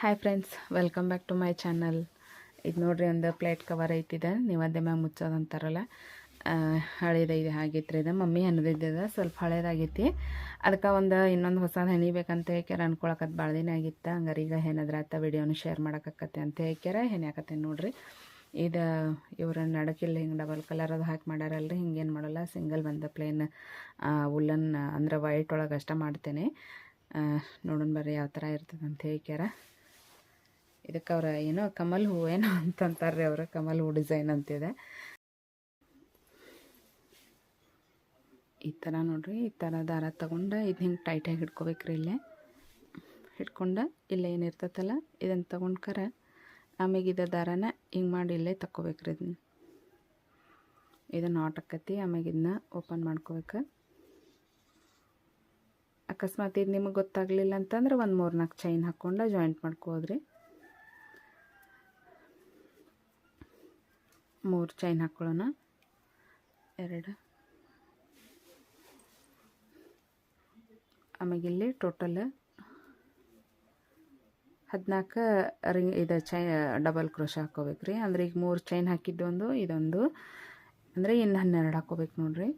Hi friends welcome back to my channel ಇದು ನೋಡಿರಿ ಒಂದು ಪ್ಲೇಟ್ ಕವರ್ ಐತಿದೆ. ನೀವು ಅದೇ ಮ್ಯಾಗ ಮುಚ್ಚೋದು ಅಂತಾರಲ್ಲ. ಹಳೇದೈದು ಆಗಿತ್ತು ಇದು ಮಮ್ಮಿ ಅನ್ನೋದಿದ್ದದ ಸ್ವಲ್ಪ ಹಳೇದಾಗೈತಿ. ಅದಕ್ಕೆ ಒಂದು ಇನ್ನೊಂದು ಹೊಸದು ಹೆಣಿಬೇಕಂತ ಹೇಳ್ಕ್ಯಾರ. ಅನ್ಕೊಳಕತ್ ಭಾಳ ದಿನ ಆಗಿತ್ತು. ಹಂಗಾರೆ ಈಗ ಏನಾದ್ರ ಆತ ವಿಡಿಯೋನ ಶೇರ್ ಮಾಡೋಕತ್ತೆ ಅಂತ ಹೇಳ್ಕ್ಯಾರ. ಹೆಣ್ಯಾಕತ್ತೆ ನೋಡ್ರಿ. ಇದು ಇವ್ರ ನಡಕಿಲ್ಲ, ಹಿಂಗೆ ಡಬಲ್ ಕಲರ್ ಅದು ಹಾಕಿ ಮಾಡ್ಯಾರಲ್ರಿ. ಹಿಂಗೇನು ಮಾಡೋಲ್ಲ. ಸಿಂಗಲ್ ಬಂದ ಪ್ಲೇನ್ ಉಲ್ಲನ್ ಅಂದ್ರೆ ವೈಟ್ ಒಳಗೆ ಅಷ್ಟೇ ಮಾಡ್ತೇನೆ. ನೋಡೋಣ ಬರ್ರಿ ಯಾವ ಥರ ಇರ್ತದೆ ಅಂತ ಹೇಳ್ಕ್ಯಾರ. ಇದಕ್ಕೆ ಅವರ ಏನೋ ಕಮಲ್ ಹೂ ಏನೋ ಅಂತಂತಾರೆ ಅವರು, ಕಮಲ್ ಹೂ ಡಿಸೈನ್ ಅಂತಿದೆ. ಈ ಥರ ನೋಡ್ರಿ, ಈ ಥರ ದಾರ ತಗೊಂಡು ಇದು ಹಿಂಗೆ ಟೈಟಾಗಿ ಹಿಡ್ಕೋಬೇಕ್ರಿ ಇಲ್ಲೇ. ಹಿಡ್ಕೊಂಡು ಇಲ್ಲೇ ಏನಿರ್ತೈತಲ್ಲ ಇದನ್ನು ತಗೊಂಡ್ಕರ ಆಮೇಲೆ ಇದ ದಾರನ ಹಿಂಗೆ ಮಾಡಿ ಇಲ್ಲೇ ತಕ್ಕೋಬೇಕ್ರಿ ಇದನ್ನ. ಇದನ್ನು ನಾಟ್ ಆಕತಿ ಆಮ್ಯಾಗ ಇದನ್ನ ಓಪನ್ ಮಾಡ್ಕೋಬೇಕು. ಅಕಸ್ಮಾತ್ ಇದು ನಿಮಗೆ ಗೊತ್ತಾಗಲಿಲ್ಲ ಅಂತಂದ್ರೆ ಒಂದು ಮೂರು ನಾಲ್ಕು ಚೈನ್ ಹಾಕ್ಕೊಂಡು ಜಾಯಿಂಟ್ ಮಾಡ್ಕೋದ್ರಿ ಮೂರು ಚೈನ್ ಹಾಕ್ಕೊಳ್ಳೋಣ ಎರಡು. ಆಮೇಲೆ ಇಲ್ಲಿ ಟೋಟಲ್ ಹದಿನಾಲ್ಕು ರಿಂಗ್ ಇದು ಚೈ ಡಬಲ್ ಕ್ರೋಶ ಹಾಕ್ಕೋಬೇಕು ರೀ. ಅಂದ್ರೆ ಈಗ ಮೂರು ಚೈನ್ ಹಾಕಿದ್ದೊಂದು, ಇದೊಂದು. ಅಂದರೆ ಇನ್ನು ಹನ್ನೆರಡು ಹಾಕ್ಕೋಬೇಕು ನೋಡ್ರಿ.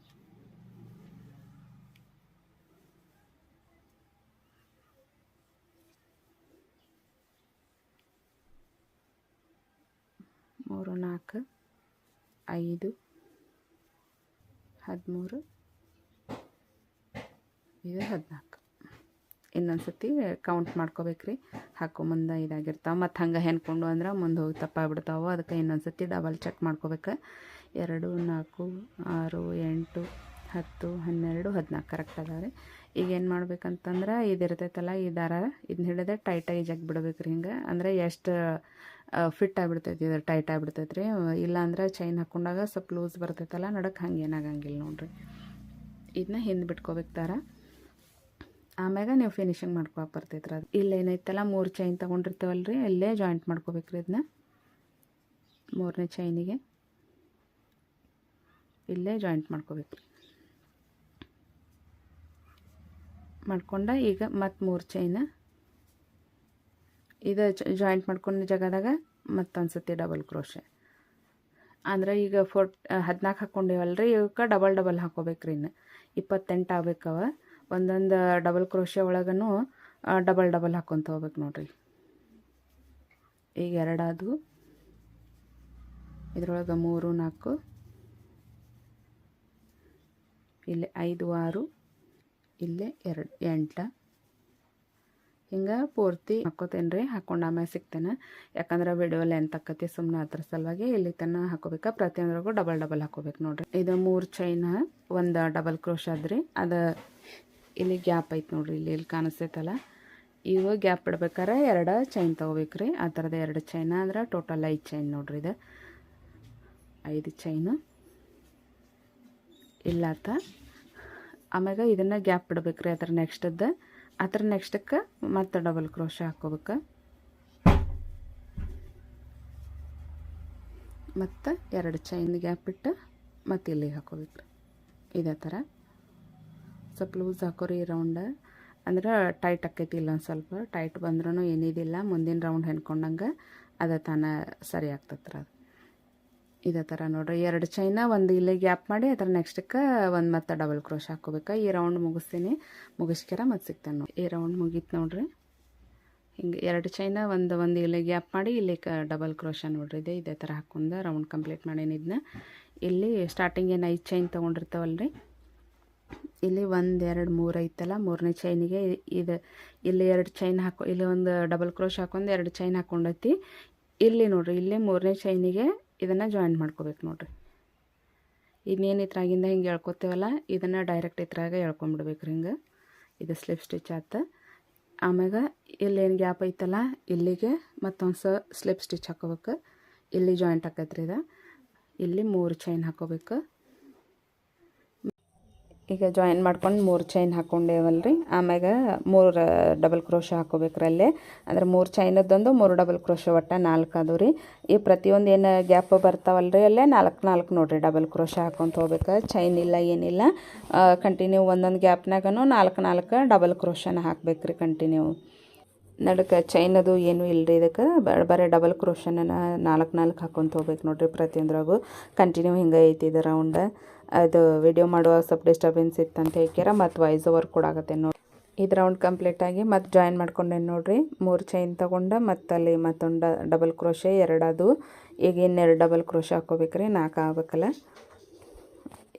ಮೂರು ನಾಲ್ಕು. ಐದು, ಹದಿಮೂರು, ಇದು ಹದಿನಾಲ್ಕು. ಇನ್ನೊಂದು ಸತಿ ಕೌಂಟ್ ಮಾಡ್ಕೋಬೇಕ್ರಿ. ಹಾಕೋ ಮುಂದೆ ಇದಾಗಿರ್ತಾವೆ. ಮತ್ತು ಹಂಗೆ ಹೆಣ್ಕೊಂಡು ಅಂದ್ರೆ ಮುಂದೆ ಹೋಗಿ ತಪ್ಪಾಗ್ಬಿಡ್ತಾವೆ. ಅದಕ್ಕೆ ಇನ್ನೊಂದು ಸತಿ ಡಬಲ್ ಚೆಕ್ ಮಾಡ್ಕೋಬೇಕು. ಎರಡು, ನಾಲ್ಕು, ಆರು, ಎಂಟು, ಹತ್ತು, ಹನ್ನೆರಡು, ಹದಿನಾಲ್ಕು. ಕರೆಕ್ಟ್ ಅದಾವೆ ಈಗ ಏನು ಮಾಡ್ಬೇಕಂತಂದ್ರೆ ಇದು ಇರ್ತೈತಲ್ಲ ಈ ದಾರ ಇದನ್ನ ಹಿಡಿದ್ರೆ ಟೈಟಾಗಿ ಜಗ್ ಬಿಡ್ಬೇಕು ರೀ ಹಿಂಗೆ. ಅಂದರೆ ಎಷ್ಟು ಫಿಟ್ ಆಗಿಬಿಡ್ತೈತಿ ಇದು ಟೈಟ್ ಆಗಿಬಿಡ್ತೈತೆ ರೀ ಇಲ್ಲಾಂದ್ರೆ ಚೈನ್ ಹಾಕ್ಕೊಂಡಾಗ ಸ್ವಲ್ಪ ಲೂಸ್ ಬರ್ತೈತಲ್ಲ ನಡಕ್ಕೆ ಹಂಗೆ ಏನಾಗಂಗಿಲ್ಲ ನೋಡಿರಿ. ಇದನ್ನ ಹಿಂದೆ ಬಿಟ್ಕೋಬೇಕು ದಾರ. ಆಮ್ಯಾಗ ನೀವು ಫಿನಿಶಿಂಗ್ ಮಾಡ್ಕೊಳಕ್ಕೆ ಬರ್ತೈತ್ರಿ ಅದು. ಇಲ್ಲೇನೈತಲ್ಲ ಮೂರು ಚೈನ್ ತೊಗೊಂಡಿರ್ತೇವಲ್ಲ ರೀ ಅಲ್ಲೇ ಜಾಯಿಂಟ್ ಮಾಡ್ಕೋಬೇಕು ರೀ ಇದನ್ನ ಮೂರನೇ ಚೈನಿಗೆ ಇಲ್ಲೇ ಜಾಯಿಂಟ್ ಮಾಡ್ಕೋಬೇಕು ರೀ ಮಾಡ್ಕೊಂಡ ಈಗ ಮತ್ತು ಮೂರು ಚೈನ ಇದು ಜಾಯಿಂಟ್ ಮಾಡ್ಕೊಂಡ ಜಾಗದಾಗ ಮತ್ತೊಂದು ಸತಿ ಡಬಲ್ ಕ್ರೋಶೆ ಅಂದ್ರೆ ಈಗ ಫೋರ್ ಹದಿನಾಲ್ಕು ಹಾಕ್ಕೊಂಡೇವಲ್ಲ ರೀ ಇವಕ್ಕೆ ಡಬಲ್ ಡಬಲ್ ಹಾಕೋಬೇಕ್ರಿ ಇನ್ನು. ಇಪ್ಪತ್ತೆಂಟು ಆಗ್ಬೇಕವ. ಒಂದೊಂದು ಡಬಲ್ ಕ್ರೋಶೆ ಒಳಗೂ ಡಬಲ್ ಡಬಲ್ ಹಾಕ್ಕೊಂತ ಹೋಗ್ಬೇಕು ನೋಡ್ರಿ. ಈಗ ಎರಡಾದು. ಇದ್ರೊಳಗೆ ಮೂರು, ನಾಲ್ಕು. ಇಲ್ಲಿ ಐದು, ಆರು. ಇಲ್ಲೇ ಎರಡು ಎಂಟ ಹಿಂಗೆ ಪೂರ್ತಿ ಹಾಕ್ಕೋತೇನೆ ರೀ ಹಾಕ್ಕೊಂಡು ಆಮೇಲೆ ಸಿಗ್ತೇನೆ. ಯಾಕಂದ್ರೆ ವಿಡಿಯೋ ಲೆಂತ್ ಆಕತಿ ಸುಮ್ಮನೆ ಅದ್ರ ಸಲುವಾಗಿ ಇಲ್ಲಿ ತನ ಹಾಕೋಬೇಕಾ. ಪ್ರತಿಯೊಂದ್ರಾಗೂ ಡಬಲ್ ಡಬಲ್ ಹಾಕೋಬೇಕು ನೋಡ್ರಿ. ಇದು ಮೂರು ಚೈನ್ ಒಂದು ಡಬಲ್ ಕ್ರೋಶ್ ಆದ್ರಿ. ಅದು ಇಲ್ಲಿ ಗ್ಯಾಪ್ ಐತೆ ನೋಡ್ರಿ, ಇಲ್ಲಿ ಇಲ್ಲಿ ಕಾಣಿಸ್ತೈತಲ್ಲ. ಇವು ಗ್ಯಾಪ್ ಬಿಡ್ಬೇಕಾರೆ ಎರಡು ಚೈನ್ ತೊಗೋಬೇಕ್ರಿ. ಆ ಥರದ ಎರಡು ಚೈನ್ ಅಂದ್ರೆ ಟೋಟಲ್ ಐದು ಚೈನ್ ನೋಡ್ರಿ ಇದು. ಐದು ಚೈನು ಇಲ್ಲಾತ. ಆಮ್ಯಾಗ ಇದನ್ನು ಗ್ಯಾಪ್ ಬಿಡ್ಬೇಕ್ರಿ ಅದ್ರ ನೆಕ್ಸ್ಟದ್ದು ಅದ್ರ ನೆಕ್ಸ್ಟಕ್ಕೆ ಮತ್ತೆ ಡಬಲ್ ಕ್ರೋಶ ಹಾಕೋಬೇಕು. ಮತ್ತು ಎರಡು ಚೈನ್ ಗ್ಯಾಪ್ ಬಿಟ್ಟು ಮತ್ತು ಇಲ್ಲಿಗೆ ಹಾಕೋಬೇಕು. ಇದೇ ಥರ ಸ್ವಲ್ಪ ಲೂಸ್ ಹಾಕೋರಿ ರೌಂಡ್ ಅಂದ್ರೆ ಟೈಟ್ ಆಕೈತಿ ಇಲ್ಲ ಒಂದು ಸ್ವಲ್ಪ. ಟೈಟ್ ಬಂದ್ರೂ ಏನಿದಿಲ್ಲ ಮುಂದಿನ ರೌಂಡ್ ಹೆಣ್ಕೊಂಡಂಗೆ ಅದೇ ತಾನೇ ಸರಿ ಆಗ್ತತ್ರ ಅದು. ಇದೇ ಥರ ನೋಡ್ರಿ. ಎರಡು ಚೈನ ಒಂದು ಇಲ್ಲಿ ಗ್ಯಾಪ್ ಮಾಡಿ, ಅದರ ನೆಕ್ಸ್ಟಕ್ಕೆ ಒಂದು ಮತ್ತೆ ಡಬಲ್ ಕ್ರೋಶ್ ಹಾಕೋಬೇಕು ಈ ರೌಂಡ್ ಮುಗಿಸ್ತೀನಿ. ಮುಗಿಸ್ಕ್ಯಾರ ಮತ್ತೆ ಸಿಗ್ತಾನೆ ನೋಡಿ. ಈ ರೌಂಡ್ ಮುಗೀತು ನೋಡ್ರಿ. ಹಿಂಗೆ ಎರಡು ಚೈನ ಒಂದು ಒಂದು ಇಲ್ಲಿ ಗ್ಯಾಪ್ ಮಾಡಿ ಇಲ್ಲಿ ಕ ಡಬಲ್ ಕ್ರೋಶ ನೋಡ್ರಿ. ಇದೆ, ಇದೇ ಥರ ಹಾಕೊಂಡು ರೌಂಡ್ ಕಂಪ್ಲೀಟ್ ಮಾಡೀನಿ ಇದನ್ನ ಇಲ್ಲಿ ಸ್ಟಾರ್ಟಿಂಗ್ ಏನು ಐದು ಚೈನ್ ತೊಗೊಂಡಿರ್ತಾವಲ್ರಿ. ಇಲ್ಲಿ ಒಂದು, ಎರಡು, ಮೂರು ಐತಲ್ಲ, ಮೂರನೇ ಚೈನಿಗೆ ಇದು ಇಲ್ಲಿ ಎರಡು ಚೈನ್ ಹಾಕೊ, ಇಲ್ಲಿ ಒಂದು ಡಬಲ್ ಕ್ರೋಶ್ ಹಾಕೊಂಡು ಎರಡು ಚೈನ್ ಹಾಕೊಂಡೈತಿ. ಇಲ್ಲಿ ನೋಡ್ರಿ, ಇಲ್ಲಿ ಮೂರನೇ ಚೈನಿಗೆ ಇದನ್ನು ಜಾಯಿಂಟ್ ಮಾಡ್ಕೋಬೇಕು ನೋಡಿರಿ. ಇನ್ನೇನು ಇತ್ರಾಗಿಂದ ಹಿಂಗೆ ಎಳ್ಕೊತೇವಲ್ಲ ಇದನ್ನು ಡೈರೆಕ್ಟ್ ಇತ್ರಾಗ ರೀ ಹಿಂಗೆ. ಇದು ಸ್ಲಿಪ್ ಸ್ಟಿಚ್ ಆತ. ಆಮ್ಯಾಗ ಇಲ್ಲೇನು ಗ್ಯಾಪ್ ಐತಲ್ಲ, ಇಲ್ಲಿಗೆ ಮತ್ತೊಂದು ಸ ಸ್ಲಿಪ್ ಸ್ಟಿಚ್ ಹಾಕೋಬೇಕು. ಇಲ್ಲಿ ಜಾಯಿಂಟ್ ಹಾಕೈತ್ರಿ ಇದು. ಇಲ್ಲಿ ಮೂರು ಚೈನ್ ಹಾಕೋಬೇಕು. ಈಗ ಜಾಯಿನ್ ಮಾಡ್ಕೊಂಡು ಮೂರು ಚೈನ್ ಹಾಕ್ಕೊಂಡೇವಲ್ಲ ರೀ ಆಮ್ಯಾಗ ಮೂರು ಡಬಲ್ ಕ್ರೋಶ ಹಾಕೋಬೇಕ್ರಿ ಅಲ್ಲೇ. ಅಂದ್ರೆ ಮೂರು ಚೈನದ್ದೊಂದು ಮೂರು ಡಬಲ್ ಕ್ರೋಶ ಒಟ್ಟು ನಾಲ್ಕು ಅದು ರೀ ಈ ಪ್ರತಿಯೊಂದು ಏನು ಗ್ಯಾಪ್ ಬರ್ತಾವಲ್ಲ ರೀ ಅಲ್ಲೇ, ನಾಲ್ಕು ನಾಲ್ಕು ನೋಡಿರಿ ಡಬಲ್ ಕ್ರೋಶ ಹಾಕ್ಕೊಂತ ಹೋಗ್ಬೇಕು. ಚೈನ್ ಇಲ್ಲ ಏನಿಲ್ಲ ಕಂಟಿನ್ಯೂ ಒಂದೊಂದು ಗ್ಯಾಪ್ನಾಗೂ ನಾಲ್ಕು ನಾಲ್ಕು ಡಬಲ್ ಕ್ರೋಶನ ಹಾಕ್ಬೇಕು ರೀ ಕಂಟಿನ್ಯೂ ನಡುಕ ಚೈನ್ ಅದು ಏನೂ ಇಲ್ಲರಿ ಇದಕ್ಕೆ. ಬರೀ ಡಬಲ್ ಕ್ರೋಶನ ನಾಲ್ಕು ನಾಲ್ಕು ಹಾಕ್ಕೊಂತ ಹೋಗ್ಬೇಕು ನೋಡಿರಿ ಪ್ರತಿಯೊಂದ್ರಾಗೂ. ಕಂಟಿನ್ಯೂ ಹಿಂಗೆ ಐತಿ ಇದು ರೌಂಡ್ ಅದು ವಿಡಿಯೋ ಮಾಡುವಾಗ ಸ್ವಲ್ಪ ಡಿಸ್ಟರ್ಬೆನ್ಸ್ ಅಂತ ಹೇಳ್ಕ್ಯಾರ ಮತ್ತು ವಾಯ್ಸ್ ಓವರ್ ಕೂಡ ಆಗುತ್ತೆ ನೋಡಿ. ಇದು ರೌಂಡ್ ಕಂಪ್ಲೀಟಾಗಿ ಮತ್ತು ಜಾಯಿನ್ ಮಾಡ್ಕೊಂಡೆ ನೋಡಿರಿ. ಮೂರು ಚೈನ್ ತೊಗೊಂಡು ಮತ್ತು ಅಲ್ಲಿ ಮತ್ತೊಂದು ಡಬಲ್ ಕ್ರೋಶೆ ಎರಡದು. ಈಗ ಇನ್ನೆರಡು ಡಬಲ್ ಕ್ರೋಶೆ ಹಾಕೋಬೇಕ್ರಿ, ನಾಲ್ಕು ಆಗ್ಬೇಕಲ್ಲ.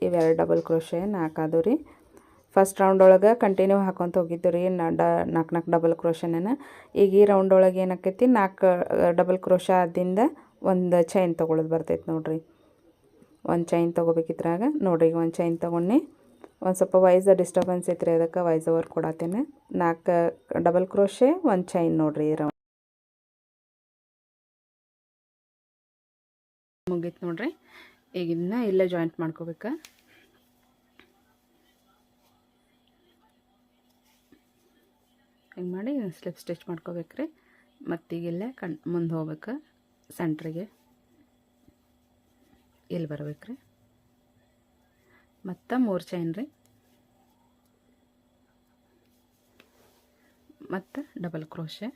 ಇವೆರಡು ಡಬಲ್ ಕ್ರೋಶೆ ನಾಲ್ಕು ಆದವು ರೀ. ಫಸ್ಟ್ ರೌಂಡ್ ಒಳಗೆ ಕಂಟಿನ್ಯೂ ಹಾಕೊಂತ ಹೋಗಿದ್ದು ರೀ, ನಾ ಡ ನಾಲ್ಕು ನಾಲ್ಕು ಡಬಲ್ ಕ್ರೋಶನ ಈಗ ಈ ರೌಂಡ್ ಒಳಗೆ ಏನಾಕೈತಿ, ನಾಲ್ಕು ಡಬಲ್ ಕ್ರೋಶ ಆದಿಂದ ಒಂದು ಚೈನ್ ತೊಗೊಳೋದು ಬರ್ತೈತೆ ನೋಡ್ರಿ. ಒಂದು ಚೈನ್ ತೊಗೋಬೇಕಿದ್ರಾಗ. ನೋಡ್ರಿ, ಈಗ ಒಂದು ಚೈನ್ ತೊಗೊಂಡು ಒಂದು ಸ್ವಲ್ಪ ವೈಸ ಡಿಸ್ಟರ್ಬೆನ್ಸ್ ಐತ್ರಿ ಅದಕ್ಕೆ ವೈಸ್ ಓವರ್ ಕೊಡತ್ತೇನೆ ನಾಲ್ಕು ಡಬಲ್ ಕ್ರೋಶೆ ಒಂದು ಚೈನ್ ನೋಡಿರಿ ರೌಂಡ್ ಮುಗೀತು ನೋಡ್ರಿ. ಈಗ ಇದನ್ನ ಇಲ್ಲೇ ಜಾಯಿಂಟ್ ಮಾಡ್ಕೋಬೇಕು. ಹಿಂಗೆ ಮಾಡಿ ಸ್ಲಿಪ್ ಸ್ಟಿಚ್ ಮಾಡ್ಕೋಬೇಕ್ರಿ. ಮತ್ತೀಗಿಲ್ಲೇ ಕಣ್ ಮುಂದೆ ಹೋಗ್ಬೇಕು ಸೆಂಟ್ರಿಗೆ ಇಲ್ಲಿ ಬರ್ಬೇಕ್ರಿ ಮತ್ತು ಮೂರು ಚೈನ್ ರೀ. ಮತ್ತು ಡಬಲ್ ಕ್ರೋಶೆ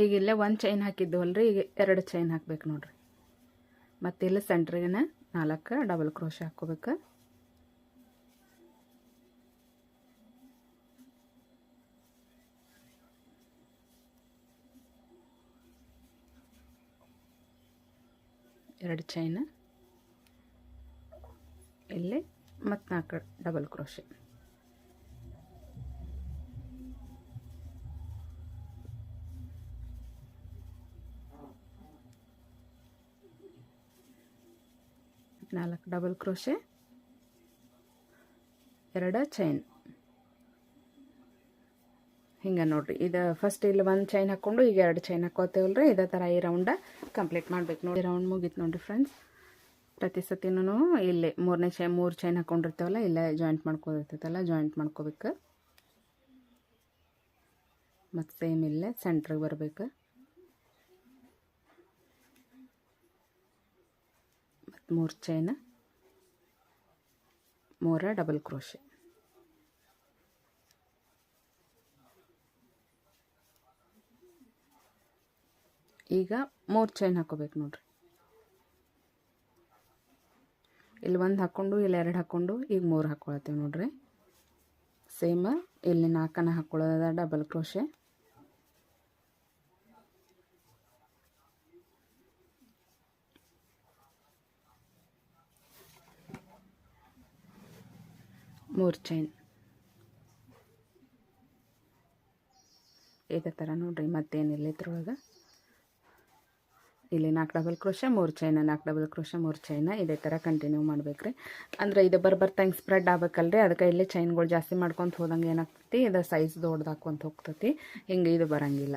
ಈಗ ಇಲ್ಲೇ ಒಂದು ಚೈನ್ ಹಾಕಿದ್ದೀವಲ್ರಿ, ಈಗ ಎರಡು ಚೈನ್ ಹಾಕ್ಬೇಕು ನೋಡ್ರಿ. ಮತ್ತು ಇಲ್ಲಿ ಸೆಂಟ್ರಿಗೆ ನಾಲ್ಕು ಡಬಲ್ ಕ್ರೋಶೆ ಹಾಕ್ಕೋಬೇಕು. ಎರಡು ಚೈನ್ ಇಲ್ಲಿ ಮತ್ತು ನಾಲ್ಕು ಡಬಲ್ ಕ್ರೋಶೆ ನಾಲ್ಕು ಡಬಲ್ ಕ್ರೋಶೆ ಎರಡು ಚೈನ್ ಹಿಂಗೆ ನೋಡ್ರಿ. ಇದು ಫಸ್ಟ್ ಇಲ್ಲಿ ಒಂದು ಚೈನ್ ಹಾಕ್ಕೊಂಡು ಈಗ ಎರಡು ಚೈನ್ ಹಾಕೋತೇವಲ್ರಿ? ಇದೇ ಥರ ಈ ರೌಂಡ ಕಂಪ್ಲೀಟ್ ಮಾಡ್ಬೇಕು ನೋಡಿ ರೌಂಡ್ ಮುಗೀತು ನೋಡಿರಿ ಫ್ರೆಂಡ್ಸ್ ಪ್ರತಿ ಸತಿನೂ ಇಲ್ಲಿ ಮೂರನೇ ಚೈನ್ ಮೂರು ಚೈನ್ ಹಾಕ್ಕೊಂಡಿರ್ತೇವಲ್ಲ ಇಲ್ಲೇ ಜಾಯಿಂಟ್ ಮಾಡ್ಕೋದಿರ್ತೈತಲ್ಲ ಜಾಯಿಂಟ್ ಮಾಡ್ಕೋಬೇಕು. ಮತ್ತು ಸೇಮ್ ಇಲ್ಲೇ ಸೆಂಟ್ರಿಗೆ ಬರಬೇಕು. ಮತ್ತು ಮೂರು ಚೈನ್ ಮೂರ ಡಬಲ್ ಕ್ರೋಶೆ ಈಗ ಮೂರು ಚೈನ್ ಹಾಕೋಬೇಕು ನೋಡ್ರಿ. ಇಲ್ಲಿ ಒಂದು ಹಾಕ್ಕೊಂಡು ಇಲ್ಲಿ ಎರಡು ಹಾಕ್ಕೊಂಡು ಈಗ ಮೂರು ಹಾಕ್ಕೊಳತ್ತೀವಿ ನೋಡ್ರಿ. ಸೇಮ್ ಇಲ್ಲಿ ನಾಲ್ಕನ ಹಾಕ್ಕೊಳ್ಳೋದ ಡಬಲ್ ಕ್ರೋಶೆ ಮೂರು ಚೈನ್ ಇದೇ ಥರ ನೋಡ್ರಿ ಮತ್ತೇನಿಲ್ಲ ಇದ್ರೊಳಗೆ. ಇಲ್ಲಿ ನಾಲ್ಕು ಡಬಲ್ ಕ್ರೋಶ ಮೂರು ಚೈನ ನಾಲ್ಕು ಡಬಲ್ ಕ್ರೋಶ ಮೂರು ಚೈನ ಇದೇ ಥರ ಕಂಟಿನ್ಯೂ ಮಾಡ್ಬೇಕ್ರಿ. ಅಂದ್ರೆ ಇದು ಬರ್ಬರ್ತಂಗೆ ಸ್ಪ್ರೆಡ್ ಆಗ್ಬೇಕಲ್ರಿ. ಅದಕ್ಕೆ ಇಲ್ಲಿ ಚೈನ್ಗಳು ಜಾಸ್ತಿ ಮಾಡ್ಕೊತ ಹೋದಂಗೆ ಏನಾಗ್ತೈತಿ? ಇದು ಸೈಜ್ ದೊಡ್ಡದಾಕೊಂತ ಹೋಗ್ತೈತಿ. ಹಿಂಗೆ ಇದು ಬರಂಗಿಲ್ಲ.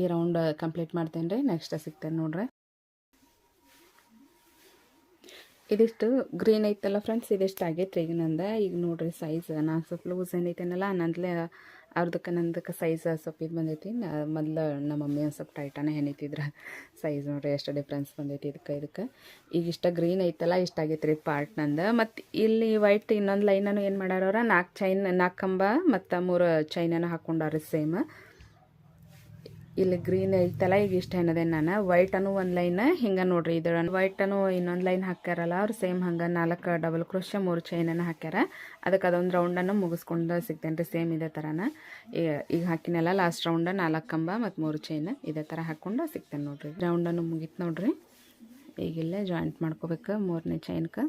ಈ ರೌಂಡ್ ಕಂಪ್ಲೀಟ್ ಮಾಡ್ತೇನೆ ರೀ ನೆಕ್ಸ್ಟ್ ಸಿಗ್ತೇನೆ ನೋಡ್ರಿ. ಇದಿಷ್ಟು ಗ್ರೀನ್ ಐತಲ್ಲ ಫ್ರೆಂಡ್ಸ್ ಇದಿಷ್ಟು ಆಗೈತೆ ಈಗ ನಂದ. ಈಗ ನೋಡ್ರಿ ಸೈಜ್ ನಾ ಸ್ವಲ್ಪ ಲೂಸ್ ಏನೈತೇನಲ್ಲ ನಂದಲೇ ಅವ್ರದಕ್ಕೆ ನಂದಕ್ಕೆ ಸೈಜ್ ಸ್ವಲ್ಪ ಇದು ಬಂದೈತಿ. ಮೊದಲು ನಮ್ಮ ಮಮ್ಮಿ ಒಂದು ಸ್ವಲ್ಪ ಟೈಟಾನೆ ಹೆಣಿತಿದ್ರ. ಸೈಜ್ ನೋಡ್ರಿ ಎಷ್ಟು ಡಿಫ್ರೆನ್ಸ್ ಬಂದೈತಿ ಇದಕ್ಕೆ ಇದಕ್ಕೆ. ಈಗ ಇಷ್ಟ ಗ್ರೀನ್ ಐತಲ್ಲ, ಇಷ್ಟ ಆಗೈತೆ ರೀ ಪಾರ್ಟ್ ನಂದು. ಮತ್ತು ಇಲ್ಲಿ ವೈಟ್ ಇನ್ನೊಂದು ಲೈನನ್ನು ಏನು ಮಾಡ್ಯಾರವ್ರ ನಾಲ್ಕು ಚೈನ್ ನಾಲ್ಕು ಕಂಬ ಮತ್ತು ಮೂರು ಚೈನನ್ನು ಹಾಕ್ಕೊಂಡಾರ ಸೇಮ್ ಇಲ್ಲಿ ಗ್ರೀನ್ ಐತಲ್ಲ ಈಗ ಇಷ್ಟ ಏನದೆ ನಾನು. ವೈಟ್ ಅನ್ನು ಒಂದು ಲೈನ್ ಹಿಂಗೆ ನೋಡ್ರಿ ಇದ್ರ ವೈಟ್ ಅನ್ನು ಇನ್ನೊಂದು ಲೈನ್ ಹಾಕ್ಯಾರಲ್ಲ, ಅವ್ರು ಸೇಮ್ ಹಂಗೆ ನಾಲ್ಕು ಡಬಲ್ ಕ್ರೋಶ ಮೂರು ಚೈನನ್ನು ಹಾಕ್ಯಾರ. ಅದಕ್ಕೆ ಅದೊಂದು ರೌಂಡನ್ನು ಮುಗಿಸ್ಕೊಂಡು ಸಿಗ್ತೇನೆ ರೀ ಸೇಮ್ ಇದೇ ಥರನ ಈಗ ಹಾಕಿನಲ್ಲ ಲಾಸ್ಟ್ ರೌಂಡ ನಾಲ್ಕು ಕಂಬ ಮತ್ತು ಮೂರು ಚೈನ್ ಇದೇ ಥರ ಹಾಕ್ಕೊಂಡು ಸಿಗ್ತೇನೆ ನೋಡ್ರಿ. ರೌಂಡನ್ನು ಮುಗೀತು ನೋಡ್ರಿ. ಈಗಿಲ್ಲೇ ಜಾಯಿಂಟ್ ಮಾಡ್ಕೋಬೇಕು, ಮೂರನೇ ಚೈನ್ಗೆ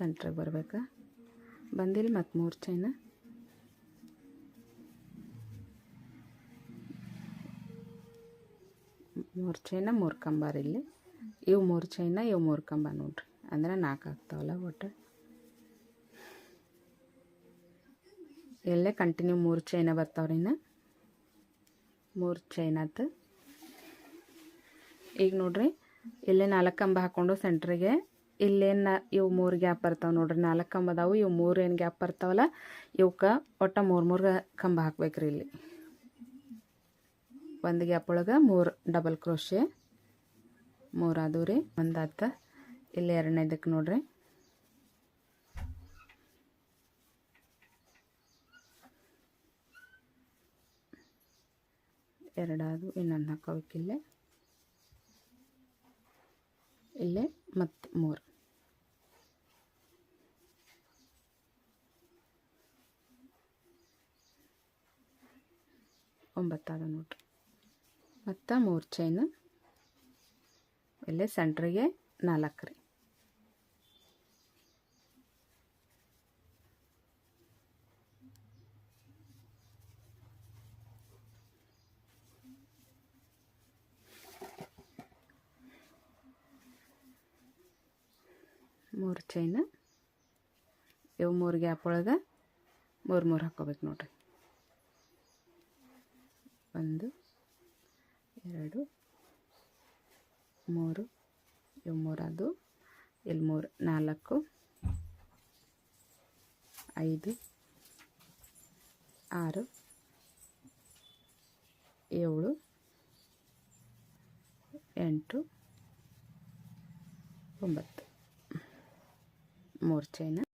ಸೆಂಟ್ರಿಗೆ ಬರಬೇಕಾ? ಬಂದಿಲ್ಲ ಮತ್ತು ಮೂರು ಚೈನ ಮೂರು ಚೈನ ಮೂರು ಕಂಬಾರ ಇಲ್ಲಿ. ಇವು ಮೂರು ಚೈನ ಇವು ಮೂರು ಕಂಬ ನೋಡ್ರಿ. ಅಂದ್ರೆ ನಾಲ್ಕು ಆಗ್ತಾವಲ್ಲ ಒಟ್ಟು. ಎಲ್ಲೇ ಕಂಟಿನ್ಯೂ ಮೂರು ಚೈನ ಬರ್ತಾವ್ರಿ ಇನ್ನು. ಮೂರು ಚೈನ್ ಆತು. ಈಗ ನೋಡ್ರಿ, ಇಲ್ಲೇ ನಾಲ್ಕು ಕಂಬ ಹಾಕ್ಕೊಂಡು ಸೆಂಟ್ರಿಗೆ ಇಲ್ಲೇನು ಇವು ಮೂರು ಗ್ಯಾಪ್ ಬರ್ತಾವೆ ನೋಡ್ರಿ, ನಾಲ್ಕು ಕಂಬ ಅದಾವು, ಇವು ಮೂರು ಏನು ಗ್ಯಾಪ್ ಬರ್ತಾವಲ್ಲ ಇವಕ್ಕೆ ಒಟ್ಟು ಮೂರು ಮೂರು ಕಂಬ ಹಾಕ್ಬೇಕ್ರಿ ಇಲ್ಲಿ. ಒಂದು ಗ್ಯಾಪ್ ಒಳಗೆ ಮೂರು ಡಬಲ್ ಕ್ರೋಶೆ, ಮೂರು ಆದವು ರೀ ಆತ ಇಲ್ಲಿ ಎರಡನೇದಕ್ಕೆ ನೋಡ್ರಿ. ಎರಡಾದು ಇನ್ನೊಂದು ಹಾಕೋಬೇಕಿಲ್ಲೇ ಇಲ್ಲೇ ಮತ್ತು ಮೂರು. ಒಂಬತ್ತಾದ ನೋಡ್ರಿ. ಮತ್ತು ಮೂರು ಚೈನ್ ಇಲ್ಲೇ ಸೆಂಟ್ರಿಗೆ ನಾಲ್ಕು ರೀ. ಮೂರು ಚೈನ್ ಇವು ಮೂರು ಗ್ಯಾಪ್ ಒಳಗೆ ಮೂರು ಮೂರು ಹಾಕೋಬೇಕು ನೋಡ್ರಿ. ಒಂದು, ಎರಡು, ಮೂರು, ಇವು ಮೂರದು, ಇಲ್ಲಿ ಮೂರು, ನಾಲ್ಕು, ಐದು, ಆರು, ಏಳು, ಎಂಟು, ಒಂಬತ್ತು. ಮೂರು ಚೈನ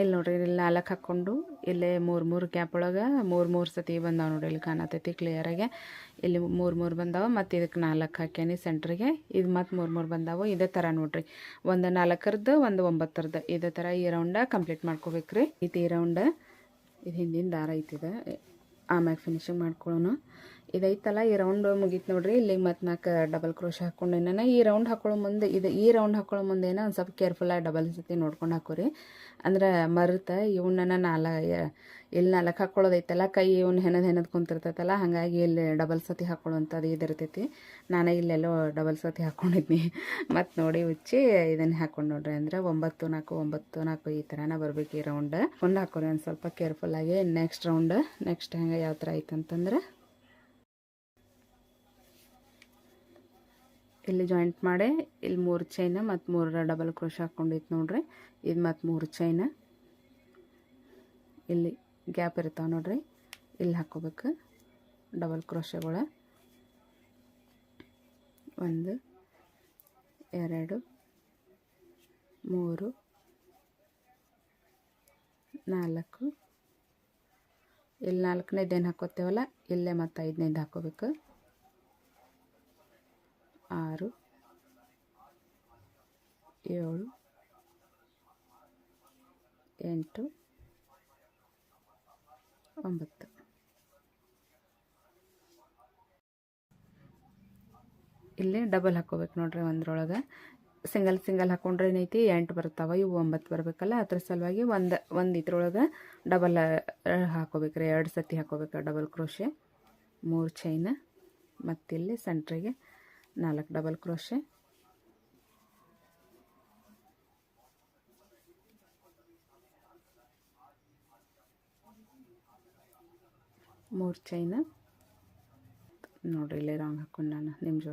ಇಲ್ಲಿ ನೋಡ್ರಿ, ಇಲ್ಲಿ ನಾಲ್ಕು ಹಾಕ್ಕೊಂಡು ಇಲ್ಲೇ ಮೂರು ಮೂರು ಗ್ಯಾಪ್ ಒಳಗೆ ಮೂರು ಮೂರು ಸತಿ ಬಂದಾವೆ ನೋಡ್ರಿ, ಇಲ್ಲಿ ಕಾಣತೈತಿ ಕ್ಲಿಯರಾಗೆ ಇಲ್ಲಿ ಮೂರು ಮೂರು ಬಂದಾವೆ, ಮತ್ತು ಇದಕ್ಕೆ ನಾಲ್ಕು ಹಾಕ್ಯಾನಿ ಸೆಂಟ್ರಿಗೆ ಇದು ಮತ್ತು ಮೂರು ಮೂರು ಬಂದಾವೆ, ಇದೇ ಥರ ನೋಡ್ರಿ. ಒಂದು ನಾಲ್ಕರದ್ದು ಒಂದು ಒಂಬತ್ತರದ್ದು ಇದೇ ಥರ ಈ ರೌಂಡ ಕಂಪ್ಲೀಟ್ ಮಾಡ್ಕೋಬೇಕ್ರಿ. ಇದು ಈ ರೌಂಡ ಇದು ಹಿಂದಿನ ದಾರ ಐತಿದೆ ಆಮ್ಯಾಗ ಫಿನಿಶಿಂಗ್ ಮಾಡ್ಕೊಳ್ಳೋಣ ಇದೈತಲ್ಲ, ಈ ರೌಂಡ್ ಮುಗೀತು ನೋಡ್ರಿ. ಇಲ್ಲಿ ಮತ್ತು ನಾಲ್ಕು ಡಬಲ್ ಕ್ರೋಶ ನಾನು ಈ ರೌಂಡ್ ಹಾಕೊಳ್ಳೋ ಮುಂದೆ, ಇದು ಈ ರೌಂಡ್ ಹಾಕೊಳ್ಳೋ ಮುಂದೆ ಏನೋ ಒಂದು ಸ್ವಲ್ಪ ಕೇರ್ಫುಲ್ಲಾಗಿ ಡಬಲ್ ಸತಿ ನೋಡ್ಕೊಂಡು ಹಾಕೋರಿ. ಅಂದ್ರೆ ಮರುತ ಇವನ್ನ ನಾಲ ಇಲ್ಲಿ ನಾಲ್ಕು ಹಾಕ್ಕೊಳ್ಳೋದೈತಲ್ಲ ಕೈ ಇವ್ನ ಹೆನದ್ ಹೆಣದ್ ಕುಂತಿರ್ತೈತಲ್ಲ, ಹಾಗಾಗಿ ಇಲ್ಲಿ ಡಬಲ್ ಸತಿ ಹಾಕೊಳ್ಳುವಂಥದ್ದು ಇದಿರ್ತೈತಿ ನಾನು ಇಲ್ಲೆಲ್ಲೋ ಡಬಲ್ ಸತಿ ಹಾಕ್ಕೊಂಡಿದ್ನಿ ಮತ್ತು ನೋಡಿ ಉಚ್ಚಿ ಇದನ್ನು ಹಾಕೊಂಡು ನೋಡ್ರಿ. ಅಂದ್ರೆ ಒಂಬತ್ತು ನಾಲ್ಕು ಒಂಬತ್ತು ನಾಲ್ಕು ಈ ಥರನ ಬರಬೇಕು ಈ ರೌಂಡ್ ಒಂದು ಹಾಕೋರಿ ಒಂದು ಸ್ವಲ್ಪ ಕೇರ್ಫುಲ್ಲಾಗಿ ನೆಕ್ಸ್ಟ್ ರೌಂಡ್ ನೆಕ್ಸ್ಟ್ ಹೆಂಗೆ ಯಾವ ಥರ ಐತಂತಂದ್ರೆ ಇಲ್ಲಿ ಜಾಯಿಂಟ್ ಮಾಡಿ. ಇಲ್ಲಿ ಮೂರು ಚೈನ ಮತ್ತು ಮೂರರ ಡಬಲ್ ಕ್ರೋಶ ಹಾಕ್ಕೊಂಡೈತೆ ನೋಡ್ರಿ. ಇದು ಮತ್ತು ಮೂರು ಚೈನ ಇಲ್ಲಿ ಗ್ಯಾಪ್ ಇರ್ತಾವೆ ನೋಡ್ರಿ. ಇಲ್ಲಿ ಹಾಕೋಬೇಕು. ಡಬಲ್ ಕ್ರೋಶಗಳ ಒಂದು, ಎರಡು, ಮೂರು, ನಾಲ್ಕು. ಇಲ್ಲಿ ನಾಲ್ಕನೇದೇನು ಹಾಕೋತೇವಲ್ಲ ಇಲ್ಲೇ ಮತ್ತು ಐದನೇದು ಹಾಕೋಬೇಕು. ಆರು, ಏಳು, ಎಂಟು, ಒಂಬತ್ತು. ಇಲ್ಲಿ ಡಬಲ್ ಹಾಕೋಬೇಕು ನೋಡ್ರಿ ಒಂದ್ರೊಳಗೆ. ಸಿಂಗಲ್ ಸಿಂಗಲ್ ಹಾಕೊಂಡ್ರೆ ಏನೈತಿ? ಎಂಟು ಬರ್ತಾವೆ ಇವು ಒಂಬತ್ತು ಬರಬೇಕಲ್ಲ, ಅದ್ರ ಸಲುವಾಗಿ ಒಂದು ಒಂದು ಇದ್ರೊಳಗೆ ಡಬಲ್ ಹಾಕೋಬೇಕ್ರಿ ಎರಡು ಸತಿ ಹಾಕೋಬೇಕು ಡಬಲ್ ಕ್ರೋಶೆ ಮೂರು ಚೈನ ಮತ್ತಿಲ್ಲಿ ಸೆಂಟ್ರಿಗೆ ನಾಲ್ಕು ಡಬಲ್ ಕ್ರೋಶೆ. ಮೂರು ಚೈನ. ನೋಡ್ರಿ, ಇಲ್ಲೇ ರಾಂಗ್ ಹಾಕೊಂಡು ನಾನು ನಿಮ್ಮ ಜೊ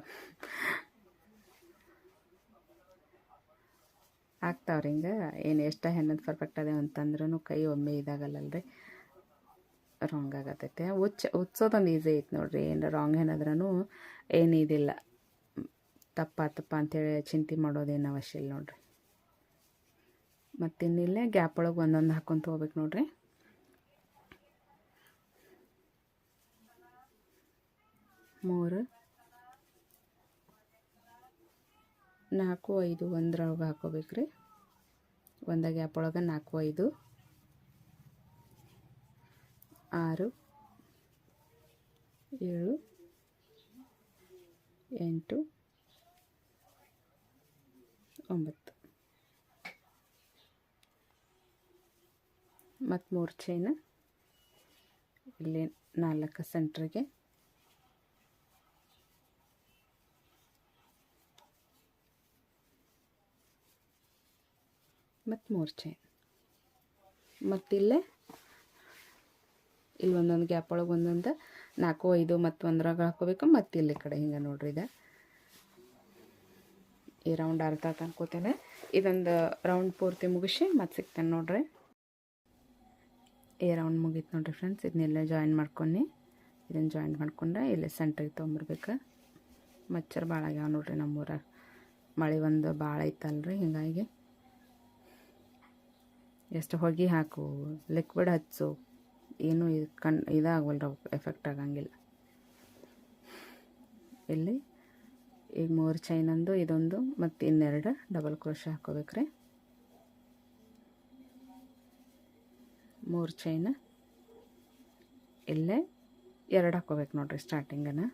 ಆಗ್ತಾವ್ರಿ ಹಿಂಗೆ. ಏನು ಎಷ್ಟು ಹೆಣ್ಣದು ಪರ್ಫೆಕ್ಟ್ ಅದೇ ಅಂತಂದ್ರೂ ಕೈ ಒಮ್ಮೆ ಇದಾಗಲ್ಲಲ್ರಿ. ರಾಂಗ್ ಆಗತೈತೆ. ಉಚ್ಚ ಉಚ್ಚೋದೊಂದು ಈಸಿ ಐತೆ ನೋಡ್ರಿ. ಏನು ರಾಂಗ್ ಏನಾದ್ರೂ ಏನು ಇದಿಲ್ಲ ತಪ್ಪ ತಪ್ಪ ಅಂತೇಳಿ ಚಿಂತೆ ಮಾಡೋದೇನು ಅವಶ್ಯ ಇಲ್ಲ ನೋಡ್ರಿ. ಮತ್ತಿನ್ನಿಲ್ಲೇ ಗ್ಯಾಪ್ ಒಳಗೆ ಒಂದೊಂದು ಹಾಕ್ಕೊಂತ ಹೋಗ್ಬೇಕು ನೋಡ್ರಿ. ಮೂರು, ನಾಲ್ಕು, ಐದು ಹಾಕೋಬೇಕು ರೀ. ಒಂದ ಗ್ಯಾಪ್ ಒಳಗೆ ನಾಲ್ಕು, ಐದು. ಆರು, ಏಳು, ಎಂಟು ಒಂಬತ್ತು ಮತ್ತು ಮೂರು ಚೈನ ಇಲ್ಲಿ ನಾಲ್ಕು ಸೆಂಟ್ರಿಗೆ ಮತ್ತು ಮೂರು ಚೈನ್ ಮತ್ತಿಲ್ಲೇ ಇಲ್ಲಿ ಒಂದೊಂದು ಗ್ಯಾಪ್ ಒಳಗೆ ಒಂದೊಂದು, ನಾಲ್ಕು, ಐದು ಮತ್ತು ಒಂದ್ರಾಗ ಹಾಕೋಬೇಕು. ಮತ್ತು ಇಲ್ಲಿ ಕಡೆ ಹಿಂಗೆ ನೋಡ್ರಿ ಇದು ಈ ರೌಂಡ್ ಅರ್ಧ ತಂದ್ಕೋತೇನೆ ಇದೊಂದು ರೌಂಡ್ ಪೂರ್ತಿ ಮುಗಿಸಿ ಮತ್ತೆ ಸಿಗ್ತೇನೆ ನೋಡ್ರಿ. ಈ ರೌಂಡ್ ಮುಗೀತು ನೋಡ್ರಿ ಫ್ರೆಂಡ್ಸ್ ಇದನ್ನೆಲ್ಲ ಜಾಯಿನ್ ಮಾಡ್ಕೊಂಡು ಇದನ್ನು ಜಾಯಿನ್ ಮಾಡ್ಕೊಂಡ್ರೆ ಇಲ್ಲಿ ಸೆಂಟ್ರಿಗೆ ತೊಗೊಂಬರ್ಬೇಕು. ಮಚ್ಚರ್ ಭಾಳ ಆಗ್ಯಾವ ನೋಡ್ರಿ ನಮ್ಮೂರಾಗ ಮಳೆ ಒಂದು ಭಾಳ ಐತಲ್ರಿ, ಹಿಂಗಾಗಿ. ಎಷ್ಟು ಹೊಗೆ ಹಾಕು ಲಿಕ್ವಿಡ್ ಹಚ್ಚು. ಏನೂ ಇದು ಕಣ್ ಇದಾಗವಲ್ರಿ ಎಫೆಕ್ಟ್ ಆಗಂಗಿಲ್ಲ. ಇಲ್ಲಿ ಈಗ ಮೂರು ಚೈನಂದು ಇದೊಂದು ಮತ್ತು ಇನ್ನೆರಡು ಡಬಲ್ ಕ್ರೋಶ ಹಾಕೋಬೇಕ್ರಿ. ಮೂರು ಚೈನ ಇಲ್ಲೇ ಎರಡು ಹಾಕೋಬೇಕು ನೋಡ್ರಿ ಸ್ಟಾರ್ಟಿಂಗನ್ನು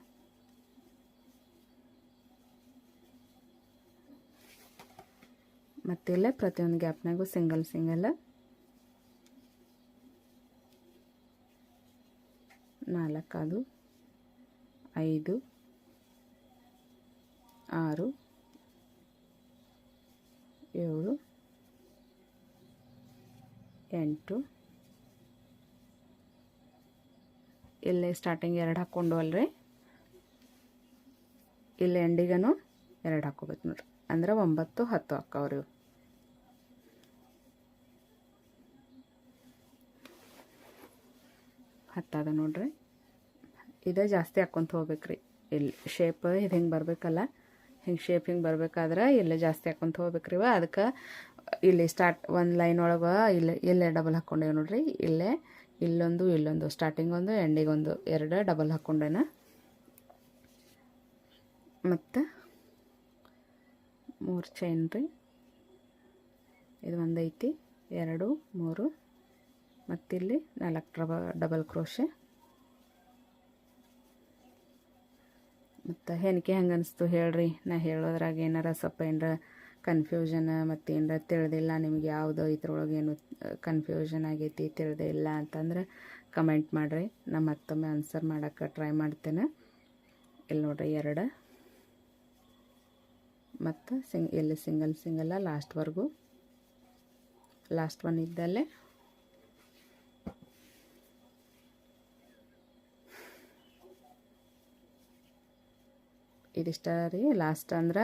ಮತ್ತು ಇಲ್ಲೇ ಪ್ರತಿಯೊಂದು ಗ್ಯಾಪ್ನಾಗೂ ಸಿಂಗಲ್ ಸಿಂಗಲ್ ನಾಲ್ಕದು ಐದು ಆರು, ಏಳು, ಎಂಟು. ಇಲ್ಲೇ ಸ್ಟಾರ್ಟಿಂಗ್ ಎರಡು ಹಾಕ್ಕೊಂಡು ಅಲ್ರಿ. ಇಲ್ಲಿ ಎಂಡಿಗನು ಎರಡು ಹಾಕೋಬೇಕು ನೋಡ್ರಿ. ಅಂದ್ರೆ ಒಂಬತ್ತು, ಹತ್ತು ಹಾಕವ್ರಿ ಹತ್ತದ ನೋಡ್ರಿ. ಇದೇ ಜಾಸ್ತಿ ಹಾಕ್ಕೊಂತ ಹೋಗ್ಬೇಕ್ರಿ. ಇಲ್ಲಿ ಶೇಪ್ ಇದು ಹಿಂಗೆ ಬರಬೇಕಲ್ಲ. ಹಿಂಗೆ ಶೇಪ್ ಹಿಂಗೆ ಬರ್ಬೇಕಾದ್ರೆ ಇಲ್ಲೇ ಜಾಸ್ತಿ ಹಾಕೊಂತ ಹೋಗ್ಬೇಕ್ರಿ ಇವ. ಅದಕ್ಕೆ ಇಲ್ಲಿ ಸ್ಟಾರ್ಟ್ ಒಂದು ಲೈನ್ ಒಳಗೆ ಇಲ್ಲಿ, ಇಲ್ಲೇ ಡಬಲ್ ಹಾಕ್ಕೊಂಡೇವೆ ನೋಡ್ರಿ. ಇಲ್ಲೇ ಇಲ್ಲೊಂದು ಇಲ್ಲೊಂದು ಸ್ಟಾರ್ಟಿಂಗ್ ಒಂದು ಎಂಡಿಗೊಂದು ಎರಡು ಡಬಲ್ ಹಾಕ್ಕೊಂಡೇನ ಮತ್ತು ಮೂರು ಚೈನ್ ರೀ. ಇದು ಒಂದು ಐತಿ ಎರಡು, ಮೂರು, ಮತ್ತಿಲ್ಲಿ ನಾಲ್ಕು ಡಬ ಡಬಲ್ ಕ್ರೋಶೆ ಮತ್ತು ಹೆಣಿಕೆ ಹೆಂಗೆ ಅನಿಸ್ತು ಹೇಳ್ರಿ? ನಾ ಹೇಳೋದ್ರಾಗ ಏನಾರ ಸ್ವಲ್ಪ ಏನಾರ ಕನ್ಫ್ಯೂಷನ್ ಮತ್ತು ಏನಾರ ತಿಳಿದಿಲ್ಲ. ನಿಮ್ಗೆ ಯಾವುದು ಇದ್ರೊಳಗೆ ಏನು ಕನ್ಫ್ಯೂಷನ್ ಆಗೈತಿ, ತಿಳಿದೇ ಇಲ್ಲ ಅಂತಂದ್ರೆ ಕಮೆಂಟ್ ಮಾಡಿರಿ. ನಾ ಮತ್ತೊಮ್ಮೆ ಆನ್ಸರ್ ಮಾಡೋಕ್ಕೆ ಟ್ರೈ ಮಾಡ್ತೇನೆ. ಇಲ್ಲಿ ನೋಡ್ರಿ ಎರಡು. ಮತ್ತು ಸಿಂಗ್, ಎಲ್ಲಿ ಸಿಂಗಲ್ ಸಿಂಗಲ್ಲ ಲಾಸ್ಟ್ವರೆಗೂ ಲಾಸ್ಟ್ ಒನ್ ಇದ್ದಲ್ಲೇ. ಇದಿಷ್ಟ ರೀ. ಲಾಸ್ಟ್ ಅಂದ್ರೆ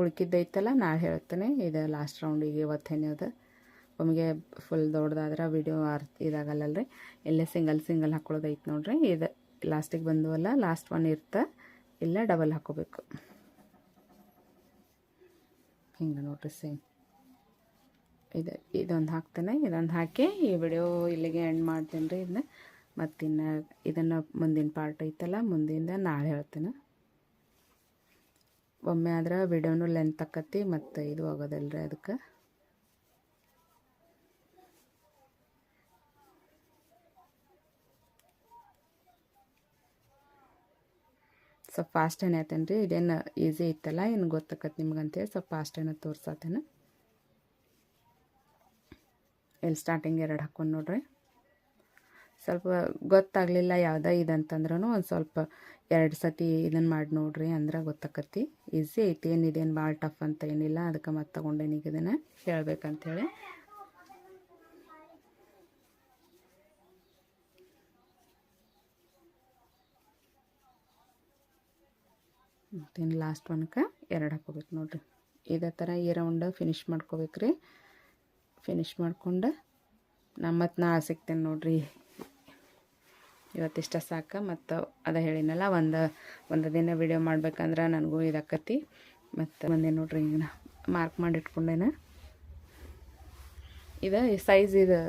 ಉಳ್ಕಿದ್ದೈತಲ್ಲ ನಾಳೆ ಹೇಳ್ತೇನೆ ಇದು ಲಾಸ್ಟ್ ರೌಂಡಿಗೆ ಇವತ್ತೇನೆ ಅದು ಒಮ್ಮೆಗೆ ಫುಲ್ ದೊಡ್ಡದಾದ್ರೆ ವಿಡಿಯೋ ಅರ್ ರೀ. ಇಲ್ಲೇ ಸಿಂಗಲ್ ಸಿಂಗಲ್ ಹಾಕೊಳ್ಳೋದೈತೆ ನೋಡ್ರಿ. ಇದು ಲಾಸ್ಟಿಗೆ ಬಂದವಲ್ಲ ಲಾಸ್ಟ್ ಒನ್ ಇರ್ತ, ಇಲ್ಲ ಡಬಲ್ ಹಾಕೋಬೇಕು. ಹಿಂಗೆ ನೋಡ್ರಿ ಸೇಮ್ ಇದು, ಇದೊಂದು ಹಾಕ್ತೇನೆ. ಇದೊಂದು ಹಾಕಿ ಈ ವಿಡಿಯೋ ಇಲ್ಲಿಗೆ ಎಂಡ್ ಮಾಡ್ತೇನೆ ರೀ ಇದನ್ನ ಮತ್ತಿನ್ನು ಇದನ್ನು ಮುಂದಿನ ಪಾರ್ಟ್ ಐತಲ್ಲ, ಮುಂದಿಂದ ನಾಳೆ ಹೇಳ್ತೇನೆ ಒಮ್ಮೆ ಆದ್ರೆ ವಿಡಿಯೋನು ಲೆಂತ್ ಆಕತಿ ಮತ್ತು ಇದು ಆಗೋದಲ್ರಿ ಅದಕ್ಕೆ ಸ್ವಲ್ಪ ಫಾಸ್ಟ್ ಏನೇ ಆತೇನೆ ರೀ ಇದೇನು ಈಸಿ ಇತ್ತಲ್ಲ, ಏನು ಗೊತ್ತಾಕತ್ತೆ ನಿಮ್ಗಂತೇಳಿ ಸ್ವಲ್ಪ ಫಾಸ್ಟ್ ಏನೋ ತೋರ್ಸತ್ತೇನೆ ಇಲ್ಲಿ ಸ್ಟಾರ್ಟಿಂಗ್ ಎರಡು ಹಾಕ್ಕೊಂಡು ನೋಡ್ರಿ. ಸ್ವಲ್ಪ ಗೊತ್ತಾಗಲಿಲ್ಲ ಯಾವುದೇ ಇದಂತಂದ್ರೂ ಒಂದು ಸ್ವಲ್ಪ ಎರಡು ಸತಿ ಇದನ್ನು ಮಾಡಿ ನೋಡ್ರಿ ಅಂದ್ರೆ ಗೊತ್ತಾಕತಿ ಈಸಿ ಐತಿ, ಏನು ಇದೇನು ಭಾಳ ಟಫ್ ಅಂತ ಏನಿಲ್ಲ, ಅದಕ್ಕೆ ಮತ್ತೆ ತಗೊಂಡೇನಿ ಈಗ ಇದನ್ನು ಹೇಳ್ಬೇಕಂತೇಳಿ. ಮತ್ತೇನು ಲಾಸ್ಟ್ ಒನ್ಕ ಎರಡು ಹಾಕೋಬೇಕು ನೋಡ್ರಿ. ಇದೇ ಥರ ಈ ರೌಂಡ್ ಫಿನಿಶ್ ಮಾಡ್ಕೋಬೇಕ್ರಿ. ಫಿನಿಶ್ ಮಾಡ್ಕೊಂಡು ನಾ ಮತ್ತು ನಾಳೆ ಸಿಗ್ತೇನೆ ನೋಡ್ರಿ. ಇವತ್ತಿಷ್ಟ ಸಾಕು. ಮತ್ತು ಅದು ಹೇಳಿನಲ್ಲ ಒಂದು ಒಂದು ದಿನ ವಿಡಿಯೋ ಮಾಡ್ಬೇಕಂದ್ರೆ ನನಗೂ ಇದಾಕತಿ. ಮತ್ತು ಒಂದೇ ನೋಡ್ರಿ ಈಗ ಮಾರ್ಕ್ ಮಾಡಿ ಇಟ್ಕೊಂಡೇನ ಇದು ಸೈಜ್ ಇದು,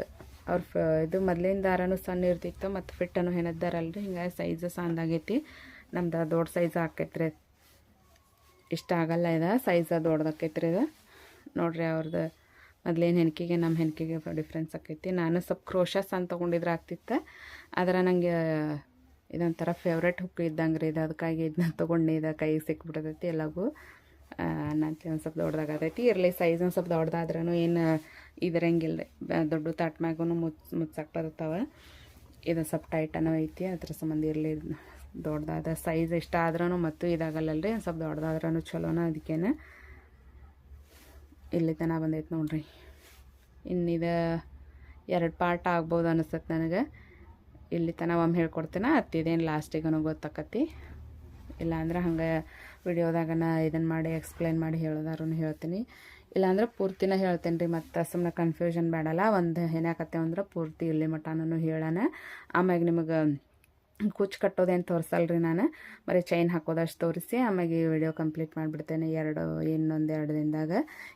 ಅವ್ರ ಇದು ಮೊದಲಿನ ದಾರನೂ ಸಣ್ಣ ಇರ್ತಿತ್ತು, ಮತ್ತು ಫಿಟ್ಟನು ಏನದ್ದಾರಲ್ರಿ ಹಿಂಗಾಗಿ ಸೈಜ್ ಸಣ್ಣದಾಗೈತಿ. ನಮ್ದು ದೊಡ್ಡ ಸೈಜ್ ಹಾಕೈತ್ರಿ ಇಷ್ಟ ಆಗಲ್ಲ ಇದು. ಸೈಜ್ ದೊಡ್ಡದಾಕೈತ್ರಿ ಇದು. ನೋಡ್ರಿ ಅವ್ರದ್ದು ಮೊದ್ಲೇನು ಹೆಣಿಕೆಗೆ ನಮ್ಮ ಹೆಣ್ಕಿಗೆ ಡಿಫ್ರೆನ್ಸ್ ಆಕೈತಿ. ನಾನು ಸ್ವಲ್ಪ ಕ್ರೋಶಸ್ ಅಂತ ತೊಗೊಂಡಿದ್ರೆ ಆಗ್ತಿತ್ತು. ಆದ್ರೆ ನನಗೆ ಇದೊಂಥರ ಫೇವ್ರೆಟ್ ಹುಕ್ ಇದ್ದಂಗೆ ರೀ ಇದು. ಅದಕ್ಕಾಗಿ ಇದನ್ನ ತೊಗೊಂಡು, ಇದು ಕೈಗೆ ಸಿಕ್ಬಿಡ್ತೈತಿ ಎಲ್ಲಗೂ. ನಂತೆ ಒಂದು ಸ್ವಲ್ಪ ದೊಡ್ಡದಾಗತೈತಿ. ಇರಲಿ ಸೈಜ್ ಒಂದು ಸ್ವಲ್ಪ ದೊಡ್ಡದಾದ್ರೂ ಏನು ಇದ್ರಂಗಿಲ್ಲ ದೊಡ್ಡ ತಾಟ್ ಮ್ಯಾಗೂ ಮುಚ್ಚ ಮುಚ್ಚಕ್ಕೆ ಇದು ಸ್ವಲ್ಪ ಟೈಟನೂ ಐತಿ. ಅದ್ರ ಸಂಬಂಧ ಇರಲಿ ದೊಡ್ಡದಾದ ಸೈಜ್ ಇಷ್ಟ ಆದ್ರೂ ಮತ್ತು ಇದಾಗಲ್ಲಲ್ರಿ. ಒಂದು ಸ್ವಲ್ಪ ದೊಡ್ಡದಾದ್ರೂ ಚಲೋನ ಅದಕ್ಕೇನೆ ಇಲ್ಲಿ ತನಕ ಬಂದೈತೆ ನೋಡ್ರಿ. ಇನ್ನಿದು ಎರಡು ಪಾರ್ಟ್ ಆಗ್ಬೋದು ಅನಿಸ್ತೈತೆ ನನಗೆ. ಇಲ್ಲಿ ತನಕ ಒಮ್ಮೆ ಹೇಳ್ಕೊಡ್ತೇನೆ ಅತ್ತಿದೇನು ಲಾಸ್ಟಿಗೂ ಗೊತ್ತಾಕತಿ. ಇಲ್ಲಾಂದ್ರೆ ಹಂಗೆ ವಿಡಿಯೋದಾಗನ ಇದನ್ನು ಮಾಡಿ ಎಕ್ಸ್ಪ್ಲೇನ್ ಮಾಡಿ ಹೇಳೋದಾರು ಹೇಳ್ತೀನಿ. ಇಲ್ಲಾಂದ್ರೆ ಪೂರ್ತಿನ ಹೇಳ್ತೇನೆ ರೀ ಮತ್ತು ಸುಮ್ಮನೆ ಕನ್ಫ್ಯೂಷನ್ ಬೇಡಲ್ಲ ಒಂದು ಏನಾಕತ್ತೆ ಅಂದ್ರೆ ಪೂರ್ತಿ ಇಲ್ಲಿ ಮಟನೂ ಹೇಳೋಣ ಆಮ್ಯಾಗ ನಿಮಗೆ ಕುಚ್ಚು ಕಟ್ಟೋದೇನು ತೋರಿಸಲ್ಲ ರೀ ನಾನು? ಬರೀ ಚೈನ್ ಹಾಕೋದಷ್ಟು ತೋರಿಸಿ ಆಮೇಲೆ ಈ ವಿಡಿಯೋ ಕಂಪ್ಲೀಟ್ ಮಾಡಿಬಿಡ್ತೇನೆ. ಎರಡು, ಇನ್ನೊಂದು ಎರಡು ದಿನದಾಗ.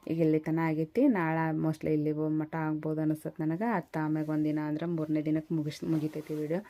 ಈಗ ಇಲ್ಲಿ ತನಕ ಆಗೈತಿ. ನಾಳೆ ಮೋಸ್ಟ್ಲಿ ಇಲ್ಲಿ ಮಠ ಆಗ್ಬೋದು ಅನಿಸುತ್ತೆ ನನಗೆ. ಅತ್ತ ಆಮ್ಯಾಗ ಒಂದಿನ ಅಂದ್ರೆ ಮೂರನೇ ದಿನಕ್ಕೆ ಮುಗಿಸ್, ಮುಗಿತೈತಿ ವಿಡಿಯೋ